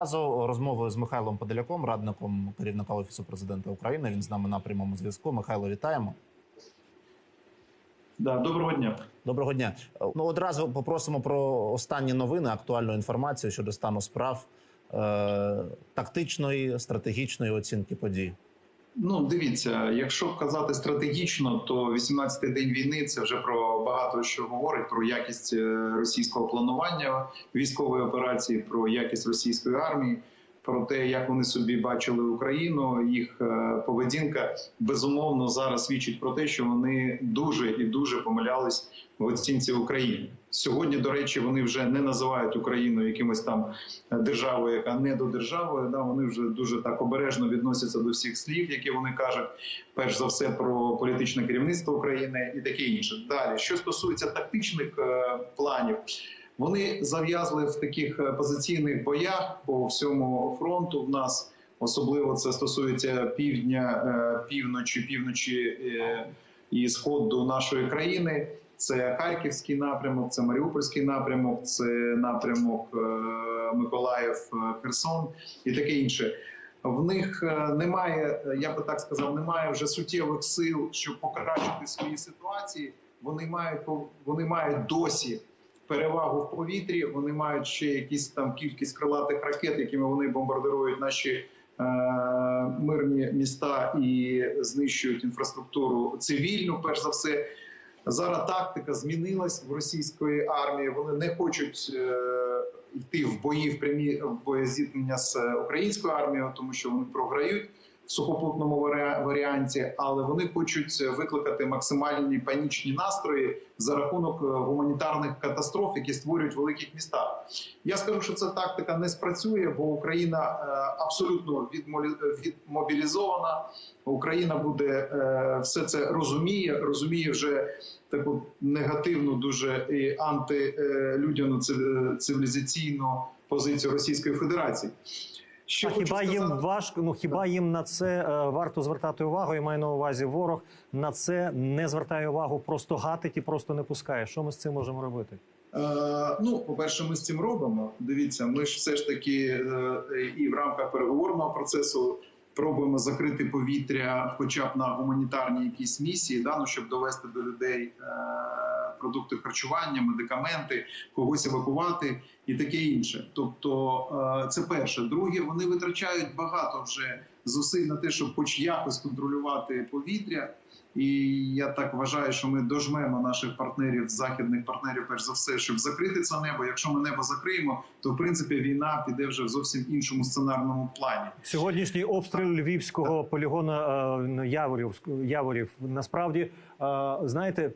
Разу розмовою з Михайлом Подоляком, радником керівника офісу президента України. Він з нами на прямому зв'язку. Михайло, вітаємо. Да, доброго дня. Доброго дня. Ну одразу попросимо про останні новини, актуальну інформацію щодо стану справ е- тактичної стратегічної оцінки подій. Ну, дивіться, якщо казати стратегічно, то 18-й день війни це вже про багато що говорить про якість е, російського планування військової операції, про якість російської армії, про те, як вони собі бачили Україну. Їх е, поведінка безумовно зараз свідчить про те, що вони дуже і дуже помилялись в оцінці України. Сьогодні, до речі, вони вже не називають Україну якимось там державою, яка не до держави. Да, вони вже дуже так обережно відносяться до всіх слів, які вони кажуть, перш за все про політичне керівництво України і таке інше. Далі, що стосується тактичних е, планів. Вони зав'язли в таких е, позиційних боях по всьому фронту. В нас особливо це стосується півдня, е, півночі, півночі е, і сходу нашої країни. Це Харківський напрямок, це Маріупольський напрямок, це напрямок Миколаїв, Херсон і таке інше. В них немає, я би так сказав, немає вже суттєвих сил, щоб покращити свої ситуації. Вони мають вони мають досі перевагу в повітрі. Вони мають ще якісь там кількість крилатих ракет, якими вони бомбардирують наші е, мирні міста і знищують інфраструктуру цивільну. Перш за все, зараз тактика змінилась в російської армії. Вони не хочуть. Е, Йти в бої в прямі в боєзіткнення з українською армією, тому що вони програють сухопутному варіанті, але вони хочуть викликати максимальні панічні настрої за рахунок е, гуманітарних катастроф, які створюють в великих містах. Я скажу, що ця тактика не спрацює, бо Україна е, абсолютно відмобілізована. Україна буде е, все це розуміє, розуміє вже таку негативну, дуже і антилюдяну цивілізаційну позицію Російської Федерації. Що а хіба їм важко? Ну хіба їм на це е, варто звертати увагу? Я маю на увазі ворог на це не звертає увагу, просто гатить і просто не пускає. Що ми з цим можемо робити? Е, ну, по перше, ми з цим робимо. Дивіться, ми ж все ж таки е, і в рамках переговорного процесу пробуємо закрити повітря, хоча б на гуманітарні якісь місії, да, ну, щоб довести до людей е, продукти харчування, медикаменти, когось евакувати і таке інше. Тобто, е, це перше. Друге, вони витрачають багато вже зусиль на те, щоб хоч якось контролювати повітря. І я так вважаю, що ми дожмемо наших партнерів, західних партнерів, перш за все, щоб закрити це небо. Якщо ми небо закриємо, то в принципі війна піде вже в зовсім іншому сценарному плані. Сьогоднішній обстріл львівського полігону е, Яворів Яворів насправді е, знаєте.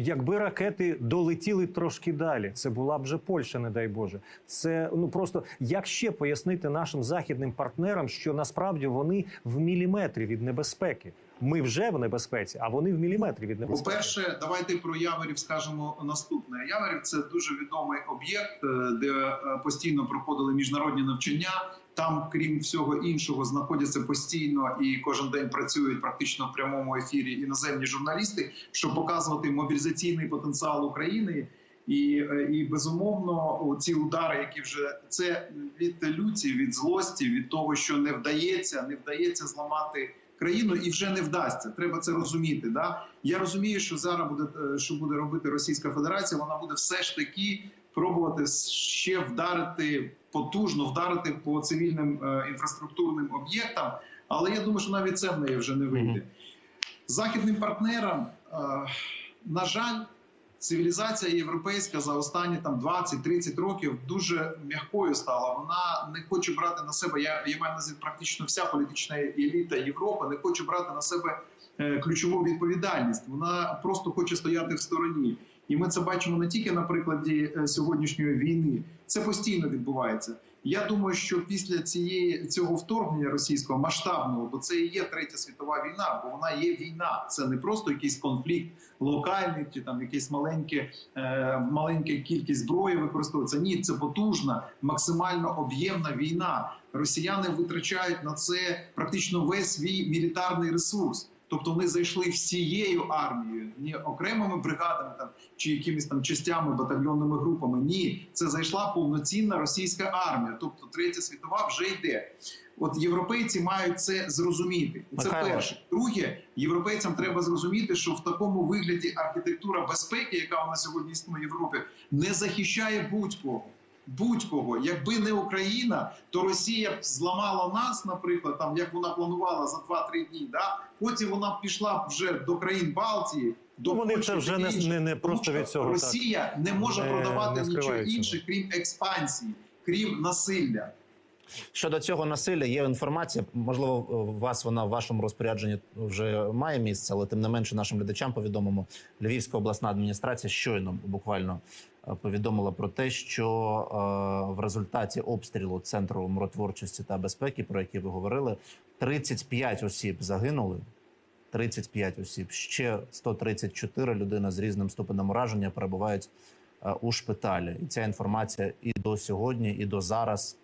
Якби ракети долетіли трошки далі, це була б вже Польща, не дай Боже. Це ну просто як ще пояснити нашим західним партнерам, що насправді вони в міліметрі від небезпеки. Ми вже в небезпеці, а вони в міліметрі від небезпеки. По перше, давайте про Яворів скажемо наступне. Яворів це дуже відомий об'єкт, е, де е, постійно проходили міжнародні навчання. Там, крім всього іншого, знаходяться постійно і кожен день працюють практично в прямому ефірі іноземні журналісти, щоб показувати мобілізаційний потенціал України. І е, і безумовно ці удари, які вже це від люті, від злості, від того, що не вдається, не вдається зламати країну і вже не вдасться. Треба це розуміти. Да? Я розумію, що зараз буде е, що буде робити Російська Федерація. Вона буде все ж таки пробувати ще вдарити потужно, вдарити по цивільним е, інфраструктурним об'єктам. Але я думаю, що навіть це в неї вже не вийде. Західним партнерам, е, на жаль цивілізація європейська за останні там 20-30 років дуже м'якою стала. Вона не хоче брати на себе. Я я маю на практично вся політична еліта Європи не хоче брати на себе е, ключову відповідальність. Вона просто хоче стояти в стороні. І ми це бачимо не тільки на прикладі е, сьогоднішньої війни. Це постійно відбувається. Я думаю, що після цієї цього вторгнення російського масштабного, бо це і є третя світова війна, бо вона є війна. Це не просто якийсь конфлікт локальний чи там якийсь маленьке, е, маленька кількість зброї використовується. Ні, це потужна, максимально об'ємна війна. Росіяни витрачають на це практично весь свій мілітарний ресурс. Тобто вони зайшли всією армією, не окремими бригадами там чи якимись там частями, батальйонними групами. Ні, це зайшла повноцінна російська армія. Тобто третя світова вже йде. От європейці мають це зрозуміти. Це Михайло. перше. Друге, європейцям треба зрозуміти, що в такому вигляді архітектура безпеки, яка у нас сьогодні існує в Європі, не захищає будь-кого. Будь-кого, якби не Україна, то Росія б зламала нас, наприклад, там як вона планувала за 2-3 дні. Да? Потім вона б пішла вже до країн Балтії, до Ну, вони Польщі це вже не- не- не просто від цього, так. Росія не може Не- продавати не нічого інше, крім експансії, крім насилля. Щодо цього насилля є інформація. Можливо, у вас вона в вашому розпорядженні вже має місце, але тим не менше нашим глядачам повідомимо. Львівська обласна адміністрація щойно буквально е, повідомила про те, що е, в результаті обстрілу центру миротворчості та безпеки, про який ви говорили, 35 осіб загинули. 35 осіб. Ще 134 людини з різним ступенем ураження перебувають е, у шпиталі. І ця інформація і до сьогодні, і до зараз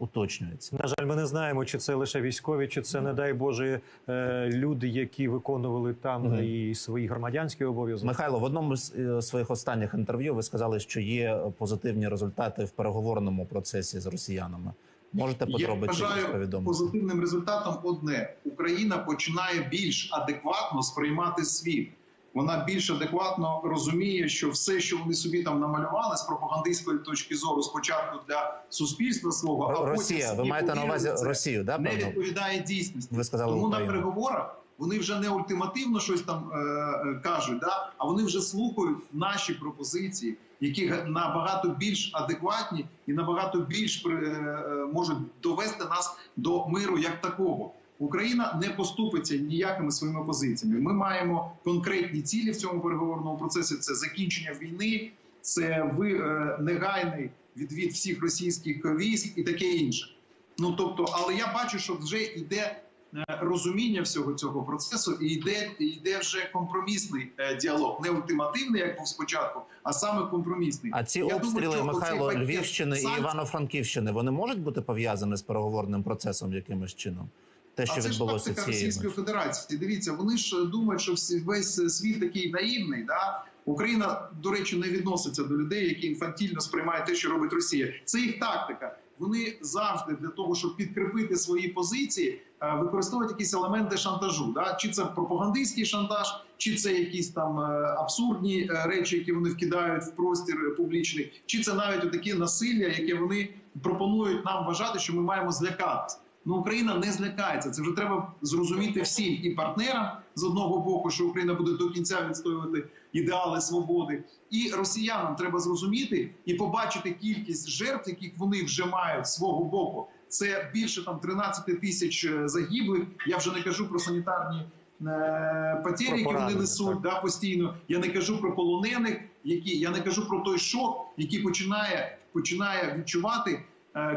уточнюється. На жаль, ми не знаємо, чи це лише військові, чи це, не дай Боже, е, люди, які виконували там Мгм. і свої громадянські обов'язки. Михайло, в одному з е, своїх останніх інтерв'ю ви сказали, що є позитивні результати в переговорному процесі з росіянами. Можете Я повідомити? позитивним результатом одне: Україна починає більш адекватно сприймати світ. Вона більш адекватно розуміє, що все, що вони собі там намалювали з пропагандистської точки зору, спочатку для суспільства свого, а потім Ви маєте на увазі Росію, да? не Певно? відповідає дійсності. Ви сказали Тому на переговорах вони вже не ультимативно щось там е, е, кажуть, да? а вони вже слухають наші пропозиції, які набагато більш адекватні і набагато більш е, е, можуть довести нас до миру як такого. Україна не поступиться ніякими своїми позиціями. Ми маємо конкретні цілі в цьому переговорному процесі: це закінчення війни, це ви е, негайний відвід всіх російських військ і таке інше. Ну тобто, але я бачу, що вже йде е, розуміння всього цього процесу, і йде, йде вже компромісний е, діалог, не ультимативний, як був спочатку, а саме компромісний. А ці Я думаю, обстріли що Михайло Львівщини і Івано-Франківщини вони можуть бути пов'язані з переговорним процесом якимось чином? Те, що а це відбулося цієї Російської ночі? Федерації. Дивіться, вони ж думають, що весь світ такий наївний. Да? Україна, до речі, не відноситься до людей, які інфантільно сприймають те, що робить Росія. Це їх тактика. Вони завжди для того, щоб підкріпити свої позиції, е, використовують якісь елементи шантажу. Да? Чи це пропагандистський шантаж, чи це якісь там е, абсурдні е, речі, які вони вкидають в простір е, публічний, чи це навіть таке насилля, яке вони пропонують нам вважати, що ми маємо злякатися. Ну Україна не злякається. Це вже треба зрозуміти всім і партнерам з одного боку, що Україна буде до кінця відстоювати ідеали свободи, і росіянам треба зрозуміти і побачити кількість жертв, яких вони вже мають з свого боку. Це більше там 13 тисяч е, загиблих. Я вже не кажу про санітарні е, потері, які вони несуть да, постійно. Я не кажу про полонених, які я не кажу про той шок, який починає починає відчувати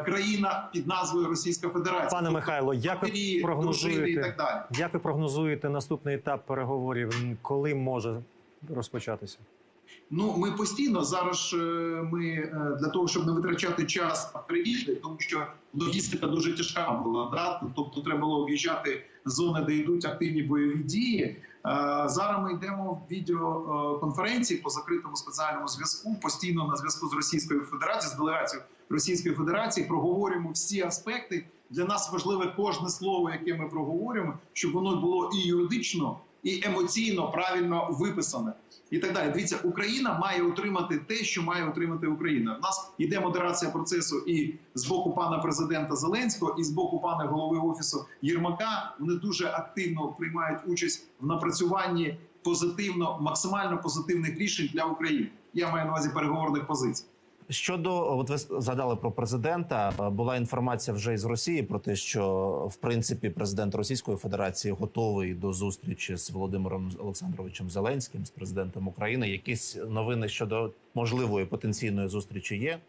країна під назвою Російська Федерація. Пане Тобто Михайло, як ви матері, і прогнозуєте, так далі. як ви прогнозуєте наступний етап переговорів? Коли може розпочатися? Ну ми постійно зараз е, ми е, для того, щоб не витрачати час приїжджати, тому що логістика дуже тяжка була. Да? Тобто треба було об'їжджати зони, де йдуть активні бойові дії. Е, Зараз ми йдемо в відеоконференції по закритому спеціальному зв'язку. Постійно на зв'язку з Російською Федерацією, з делегацією Російської Федерації проговорюємо всі аспекти. Для нас важливе кожне слово, яке ми проговорюємо, щоб воно було і юридично, і емоційно правильно виписане. І так далі. Дивіться, Україна має отримати те, що має отримати Україна. У нас йде модерація процесу і з боку пана президента Зеленського, і з боку пана голови офісу Єрмака. Вони дуже активно приймають участь в напрацюванні позитивно, максимально позитивних рішень для України. Я маю на увазі переговорних позицій. Щодо от ви згадали про президента, була інформація вже із Росії про те, що в принципі президент Російської Федерації готовий до зустрічі з Володимиром Олександровичем Зеленським, з президентом України. Якісь новини щодо можливої потенційної зустрічі є.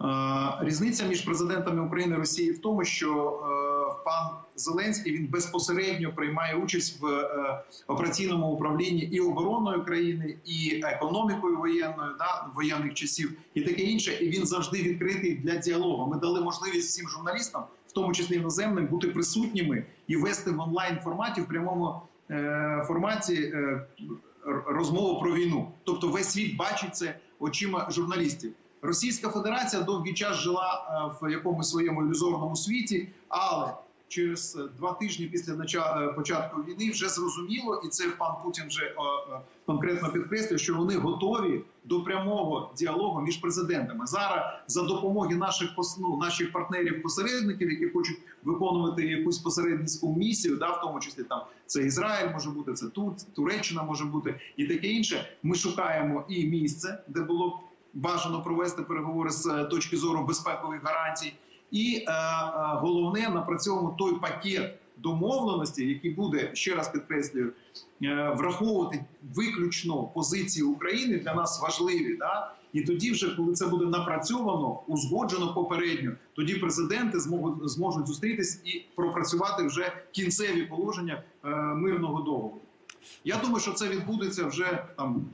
Е, Різниця між президентами України і Росії в тому, що е, пан Зеленський він безпосередньо приймає участь в е, операційному управлінні і обороною країни, і економікою воєнною, да, воєнних часів, і таке інше. І він завжди відкритий для діалогу. Ми дали можливість всім журналістам, в тому числі іноземним, бути присутніми і вести в онлайн форматі в прямому е, форматі е, розмову про війну. Тобто, весь світ бачить це очима журналістів. Російська Федерація довгий час жила е, в якомусь своєму ілюзорному світі, але через два тижні після е, початку війни вже зрозуміло, і це пан Путін вже е, е, конкретно підкреслює, що вони готові до прямого діалогу між президентами. Зараз за допомоги наших ну, наших партнерів-посередників, які хочуть виконувати якусь посередницьку місію, да, в тому числі там це Ізраїль може бути, це тут Туреччина може бути і таке інше. Ми шукаємо і місце, де було б бажано провести переговори з точки зору безпекових гарантій. І е, е, головне напрацьовуємо той пакет домовленості, який буде ще раз підкреслюю, е, враховувати виключно позиції України для нас важливі. Да? І тоді, вже коли це буде напрацьовано, узгоджено попередньо, тоді президенти зможуть зможуть зустрітись і пропрацювати вже кінцеві положення е, мирного договору. Я думаю, що це відбудеться вже там.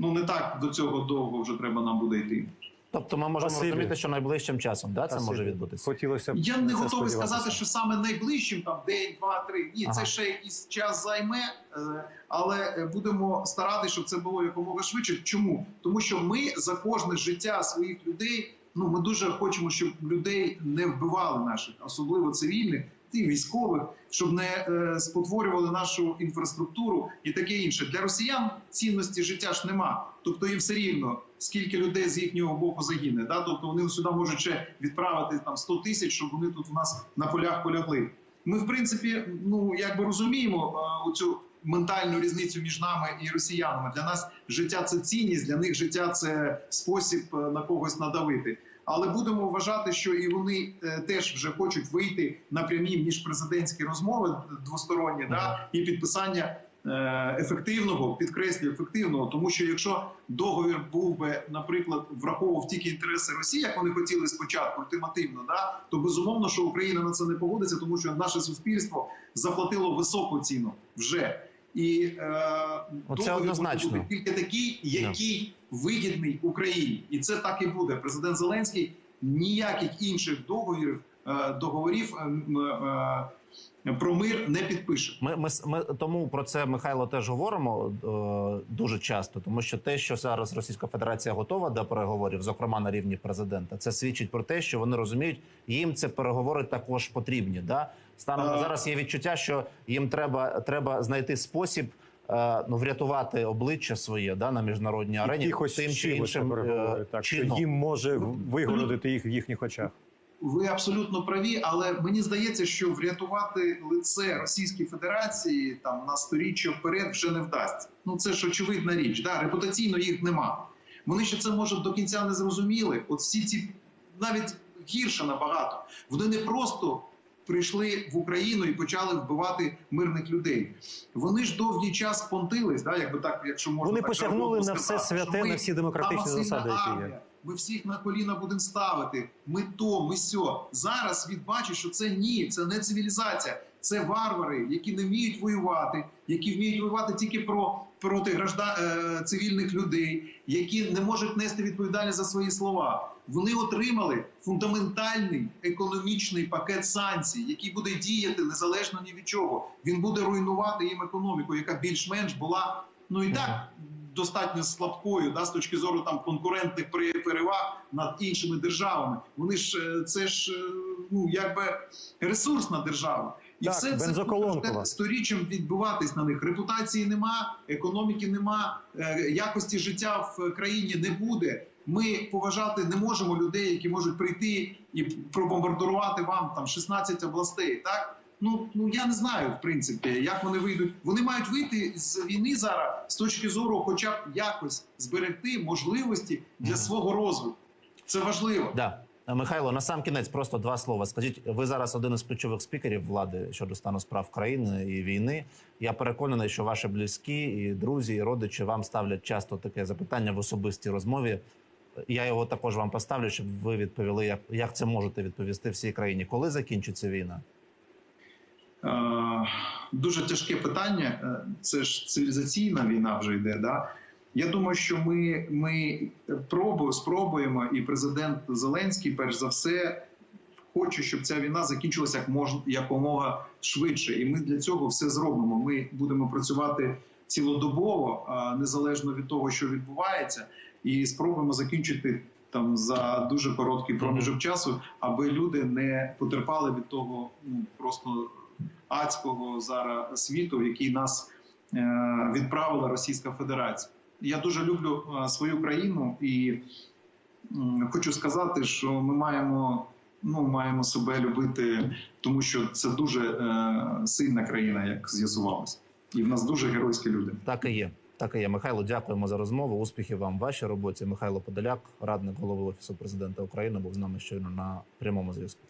Ну не так до цього довго вже треба нам буде йти. Тобто ми можемо Спасибі. розуміти, що найближчим часом да, це Спасибі. може відбутися. Хотілося б Я не готовий сказати, що саме найближчим там день, два, три. Ні, Ага. це ще якийсь час займе, е, але будемо старатися, щоб це було якомога швидше. Чому? Тому що ми за кожне життя своїх людей. Ну ми дуже хочемо, щоб людей не вбивали наших, особливо цивільних, військових, щоб не е, спотворювали нашу інфраструктуру і таке інше. Для росіян цінності життя ж нема. Тобто їм все рівно, скільки людей з їхнього боку загине. Да? Тобто вони сюди можуть ще відправити там 100 тисяч, щоб вони тут у нас на полях полягли. Ми, в принципі, ну якби розуміємо е, оцю ментальну різницю між нами і росіянами. Для нас життя це цінність, для них життя це спосіб е, на когось надавити. Але будемо вважати, що і вони е, теж вже хочуть вийти на прямі міжпрезидентські розмови двосторонні, да і підписання е, ефективного, підкреслюю ефективного, тому що якщо договір був би, наприклад, враховував тільки інтереси Росії, як вони хотіли спочатку, ультимативно, да то безумовно, що Україна на це не погодиться, тому що наше суспільство заплатило високу ціну вже. І е, однозначно. буде тільки такий, який вигідний Україні, і це так і буде. Президент Зеленський ніяких інших договорів договорів е, е, про мир не підпише. Ми, ми, ми тому про це Михайло теж говоримо е, дуже часто, тому що те, що зараз Російська Федерація готова до переговорів, зокрема на рівні президента, це свідчить про те, що вони розуміють, їм це переговори також потрібні. Да? Станом на А. зараз є відчуття, що їм треба, треба знайти спосіб. е, Ну, врятувати обличчя своє да на міжнародній арені Якихось тим чи іншим переговори, е, так, що чином. їм може вигородити їх в їхніх очах. Ви абсолютно праві, але мені здається, що врятувати лице Російської Федерації там на сторіччя вперед вже не вдасться. Ну це ж очевидна річ. Да? Репутаційно їх нема. Вони ще це може до кінця не зрозуміли. От всі ці навіть гірше набагато. Вони не просто прийшли в Україну і почали вбивати мирних людей. Вони ж довгий час понтились, да, якби так, якщо можна Вони так посягнули на все святе, на всі демократичні засади, які є. Ми всіх на коліна будемо ставити. Ми то, ми сьо. Зараз світ бачить, що це ні, це не цивілізація, це варвари, які не вміють воювати, які вміють воювати тільки про проти граждан е, цивільних людей, які не можуть нести відповідальність за свої слова. Вони отримали фундаментальний економічний пакет санкцій, який буде діяти незалежно ні від чого. Він буде руйнувати їм економіку, яка більш-менш була ну і так достатньо слабкою, да, з точки зору там конкурентних переваг над іншими державами. Вони ж е, це ж е, ну якби ресурсна держава. І Так, все це буде сторіччям відбуватись на них. Репутації нема, економіки нема, е, якості життя в країні не буде. Ми поважати не можемо людей, які можуть прийти і пробомбардувати вам там 16 областей. Так ну ну я не знаю, в принципі, як вони вийдуть. Вони мають вийти з війни зараз з точки зору, хоча б якось зберегти можливості для свого розвитку. Це важливо. Да. Михайло, на сам кінець просто два слова. Скажіть, ви зараз один із ключових спікерів влади щодо стану справ країни і війни. Я переконаний, що ваші близькі і друзі, і родичі вам ставлять часто таке запитання в особистій розмові. Я його також вам поставлю, щоб ви відповіли, як, як це можете відповісти всій країні. Коли закінчиться війна? Е, Дуже тяжке питання. Е, Це ж цивілізаційна війна вже йде. Да? Я думаю, що ми, ми пробу, спробуємо, і президент Зеленський, перш за все, хоче, щоб ця війна закінчилася як мож, якомога швидше. І ми для цього все зробимо. Ми будемо працювати цілодобово, а, незалежно від того, що відбувається, і спробуємо закінчити там за дуже короткий проміжок часу, аби люди не потерпали від того ну, просто адського зараз світу, в який нас е, відправила Російська Федерація. Я дуже люблю е, свою країну і хочу сказати, що ми маємо. Ну, маємо себе любити, тому що це дуже е, сильна країна, як з'ясувалося, і в нас дуже геройські люди. Так і є. Так і є. Михайло, дякуємо за розмову. Успіхів вам в вашій роботі. Михайло Подоляк, радник голови офісу президента України, був з нами щойно на прямому зв'язку.